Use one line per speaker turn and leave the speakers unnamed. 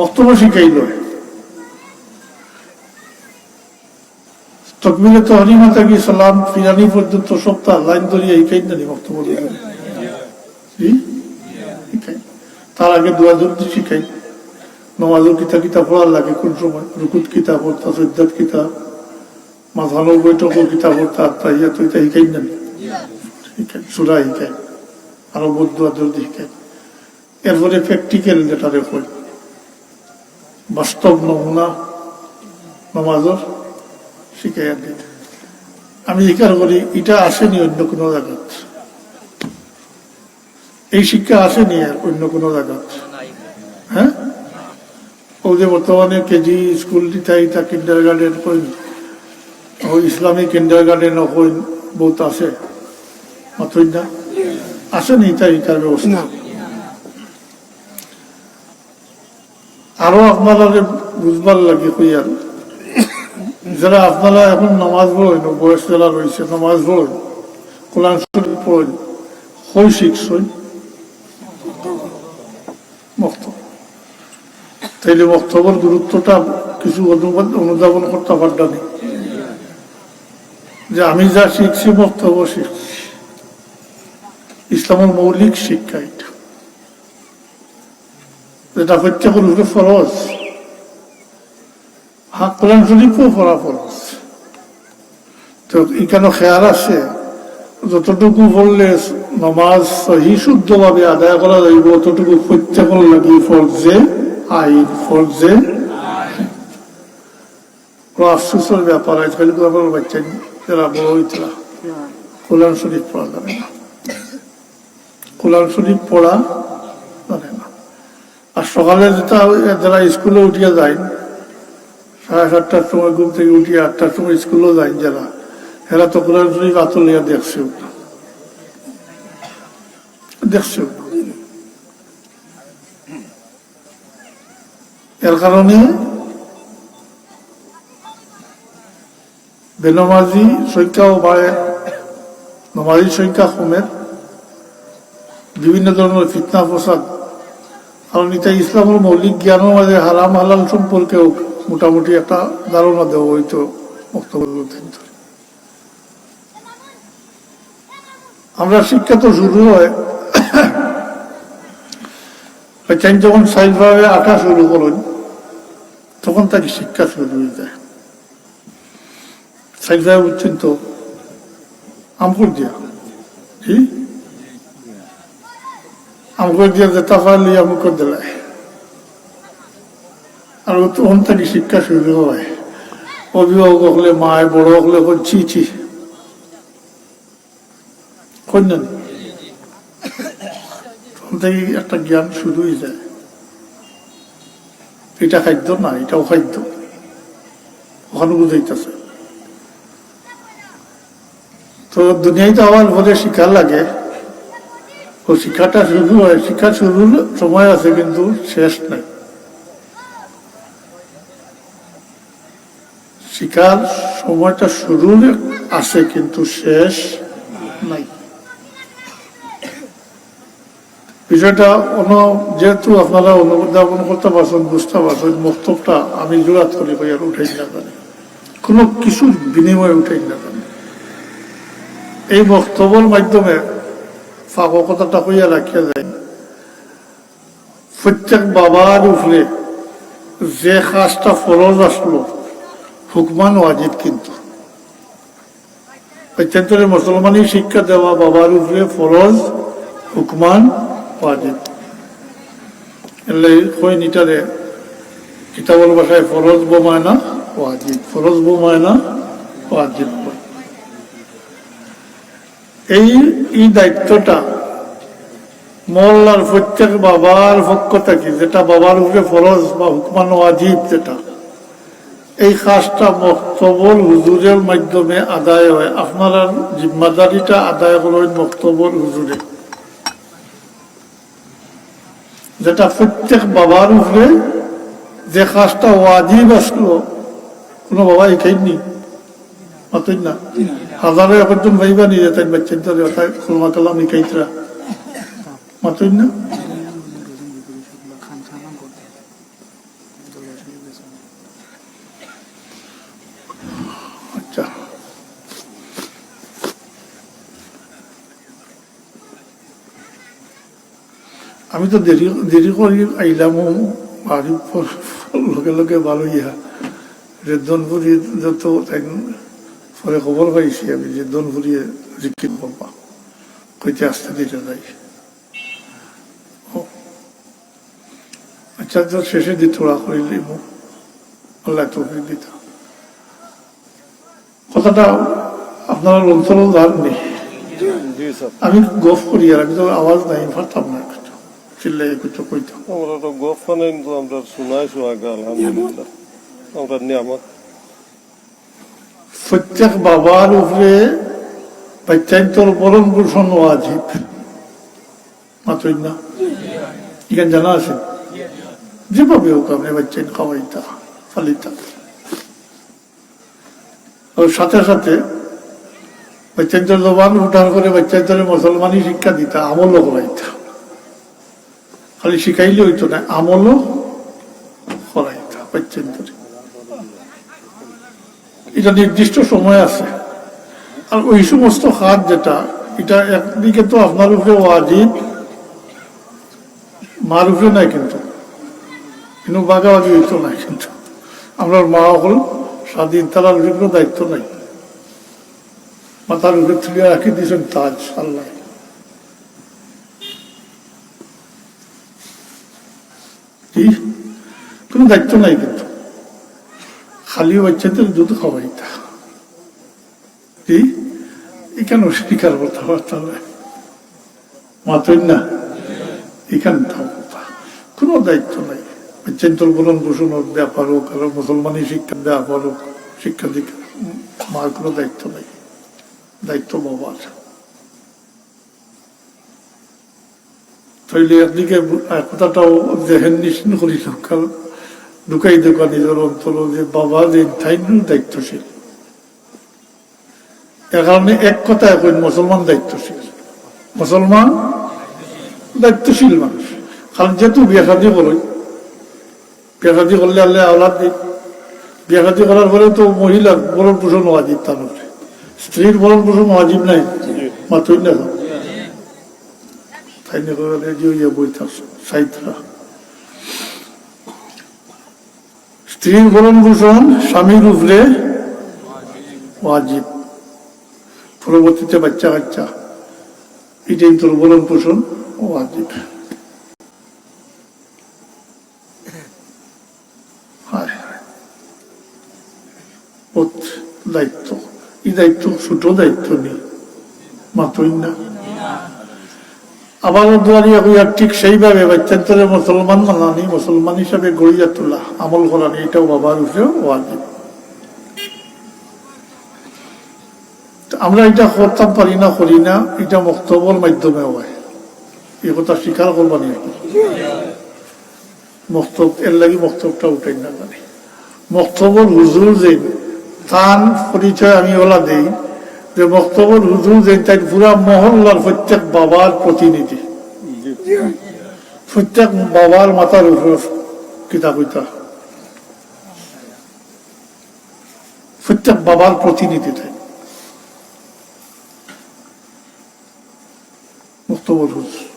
বক্তব্য শিখাইল তকবিলে তো হরিমা থাকি সালাম, ফিরানি পর্যন্ত সপ্তাহ লাইন ধরিয়ে এই খাই জানি বক্তব্য তার আগে দোয়া জলদি শিখাই। নমাজের কিতা কিতা পড়ার লাগে কোন সময়? রুকুত কিতা পড়তা সজ্জাত কিতা মাঝানো বৈঠক কিতা পড়তা তাইয়া তো এটা শিখাই জানি সুরা শিখাই আরও বৌদ্ধ জলদি শিখাই। এরপরে প্র্যাকটিক্যাল যেটা রেখো বাস্তব নমুনা নমাজর শিখাইয়া দিই আমি স্বীকার করি এটা আসেনি অন্য কোনো জায়গাত এই শিক্ষা আসেনি আর অন্য কোনো জায়গাত হ্যাঁ ও যে বর্তমানে কেজি স্কুল দিতা ইতা কিন্ডার গার্ডেন কইন ও ইসলামিক কিন্ডার গার্ডেন কইন বহুত আছে। মাত্রই না? আসেনি ইতা ইতার ব্যবস্থা আরও আপনারা বুঝবার লাগে কইয়ার যারা আপনারা এখন নামাজ পড়েন বয়স যারা রয়েছে, নামাজ পড়েন, কোরআন শরীফ পড়েন হই শিখছেন? বক্তব্য। তাইলে বক্তব্যের গুরুত্বটা কিছু অনুধাবন করতে পারটা নেই যে আমি যা শিখছি, বক্তব্য শিখছি। ইসলামের মৌলিক শিক্ষা এটা। যেটা প্রত্যেকের উপরে ফরজ। হাত কোরআন শরীফও পড়া ফরজ। তো এখানে খেয়াল আছে যতটুকু পড়লে নমাজ সহি শুদ্ধভাবে আদায় করা যাইব ততটুকু প্রত্যেকের লাগি ফরজে আইন ফরজে কোনো আফসোসের ব্যাপার আজকাল আমার বাচ্চা যারা বড় হইতরা। কোরআন শরীফ পড়া যাবে না। কোরআন শরীফ পড়া আর সকালে যারা স্কুলে উঠিয়া যায়, সাড়ে সাতটার সময় ঘুম থেকে উঠিয়ে আটটার সময় স্কুলেও যায় যারা, এরা তো কোরআন শরীফ আতলিয়া দেখছেও না। এর কারণে বেনমাজি সংখ্যাও বাড়ে, নমাজি সংখ্যা কমের বিভিন্ন ধরনের ফিতনা ফসাদ কারণ এটা ইসলামের মৌলিক জ্ঞানের মাঝে হারাম হালাল সম্পর্কেও মোটামুটি একটা ধারণা দেওয়া হইতো বক্তব্য আমরা শিক্ষা তো শুরু হয় যখন সাইজভাবে আঁকা শুরু করেন তখন তাকে শিক্ষা শুরু হয়ে যায়। সাইজভাবে তো আমকুর দিয়া। জি আমকুর দিয়া যেটা পারলি আমকুর দিলাই আর তখন থেকে শিক্ষা শুরু হয়। অভিভাবক হলে মায়, বড় হলে ছি ছি। কন্যান তখন থেকে একটা জ্ঞান শুরু হয়ে যায়। এটা খাদ্য না, এটাও খাদ্য। ওখানে বুঝাইতেছে। তো দুনিয়ায় তো আমার ঘরে শিক্ষা লাগে। ও শিক্ষাটা শুরু হয়, শিক্ষা শুরুর সময় আছে কিন্তু শেষ নাই। শিকার সময়টা শুরুর আছে কিন্তু শেষ নাই। বিষয়টা অন্য যেহেতু আপনারা অনুধাবন করতে পারছেন, বুঝতে পারছেন, বক্তব্যটা আমি জোরাত করি হইয়ার উঠাই না জানি কোনো কিছুর বিনিময়ে উঠাই না জানি এই বক্তব্যের মাধ্যমে ফাঁক কথাটা হইয়া রাখিয়া যায়। প্রত্যেক বাবার উপরে যে কাজটা ফরজ আসলো, হুকমান ওয়াজিব কিন্তু। অত্যন্তরে মুসলমানি শিক্ষা দেওয়া বাবার উপরে ফরজ হুকমান ওয়াজিব এলে কই নিটারে, কিতাবল ভাষায় ফরজ বোমায় না ওয়াজিব ফরজ বোমায় না ওয়াজিব। এই এই দায়িত্বটা মহল্লার প্রত্যেক বাবার পক্ষ থেকে, যেটা বাবার উপরে ফরজ বা হুকমান ওয়াজিব যেটা, এই কাজটা মক্তবর হুজুরের মাধ্যমে আদায় হয়। আপনারা জিম্মাদারিটা আদায় করেন মক্তবর হুজুরে। যেটা প্রত্যেক বাবার উপরে যে কাজটা ওয়াজিব আসলো, কোনো বাবা এখাইনি মাতুই না? হাজারে একজন ভাইবা নিয়ে যেতেন বাচ্চের তো ওটা খুলমা কালাম ইকাইতরা মাত্রই না? আচ্ছা। আমি তো দেরি দেরি করি আইলাম বাড়ির লোকে লোকে ভালো ইহা। রেদনপুরি যত পরে খবর পাইছি আমি যে দনপুরি জিকির বাবা কইতে আসতে দিতে যাই। আচ্ছা তো শেষে দি মুখ আল্লাহ তৌফিক দিত। কথাটা আপনারা অঞ্চল জাননি আমি গফ করি আর আমি তো আওয়াজ নাই পারতাম না কিছু চিল্লাই কিছু কইতাম।
আমরা তো গোফানে কিন্তু আমরা শোনাইছো আগে আলহামদুলিল্লাহ আমরা নিয়ামত।
প্রত্যেক বাবার উপরে বাচ্চান্তর বরণ পোষণ ওয়াজিব। মাত্রই না? এখানে জানা আছে? যেভাবে হোক আপনি বাচ্চাইন খাওয়াইতা ফালিতা ওর সাথে সাথে বাচ্চান্তর জবান উঠার করে মুসলমানই শিক্ষা দিতা, আমলও করাইতা। খালি শিখাইলে হইতো না, আমলও করাইতা বাচ্চান্তরে এটা নির্দিষ্ট সময় আছে। আর ওই সমস্ত হাত যেটা, এটা একদিকে তো আপনার উপরে ওয়াজিব, মার উপরে নাই কিন্তু। কিন্তু বাগাবাগি হইতো নাই কিন্তু। আমরা মা হল, স্বাধীন তার উপরে কোনো দায়িত্ব নাই। মাথার উপরে তুলে রাখি দিয়েছেন তাজ, আল্লাহ। কোনো দায়িত্ব নাই কিন্তু। বাচ্চাদের দুধ খাওয়াইতা কি? এখানে শিকার কথাবার্তা নয় মাতই না, এখানে থাকতা কোনো দায়িত্ব নাই। বাচ্চান্তর বলন পোষণের ব্যাপার হোক, আর মুসলমানি শিক্ষার ব্যাপার হোক, শিক্ষা দীক্ষা মার কোনো দায়িত্ব নাই। দায়িত্ব বাবার। তাইলে একদিকে কথাটাও দেখেন নিশ্চিন্ত করিল? কারণ ঢুকাই দেওয়া নিজের অন্তর যে বাবা যে ঠাইন দায়িত্বশীল। এ কারণে এক কথা এখন মুসলমান দায়িত্বশীল। মুসলমান দায়িত্বশীল মানুষ। কারণ যেহেতু বিয়ে শাদি করো বিয়ে শাদি করলে আল্লাহ আওলাদ দিই বিয়ে শাদি করার পরে তো মহিলার বরণ পোষণ ওয়াজিব তার স্ত্রীর বরণ পোষণ ওয়াজিব নাই। মাত্রই না তাই না করে যে ইয়ে স্ত্রীর ভরণ পোষণ স্বামীর উপরে ওয়াজিব। পরবর্তীতে বাচ্চা কাচ্চা এটাই তোর ভরণ পোষণ ওয়াজিব। দায়িত্ব। এই দায়িত্ব ছোট দায়িত্ব নেই। মাত্রই না। আবার দুয়ারিয়া হইয়া ঠিক সেইভাবে বাচ্চান্তরে মুসলমান মানানি, মুসলমান হিসাবে গড়িয়া তোলা, আমল করানি, এটাও বাবার উপরেও ওয়াজিব। আমরা এটা করতাম পারি না, করি না, এটা বক্তব্যর মাধ্যমে হয়। এই কথা স্বীকার করবানি। মক্তব, এর লাগি মক্তবটা উঠাই না জানি মক্তবর হুজুর যে তার পরিচয় আমি ওলা দেই যে বক্তব্য হুজুর যে তাই পুরা মহল্লার প্রত্যেক বাবার প্রতিনিধি। প্রত্যেক বাবার মাতার কিতাব প্রত্যেক বাবার প্রতিনিধি তাই। বক্তব্য হুজুর।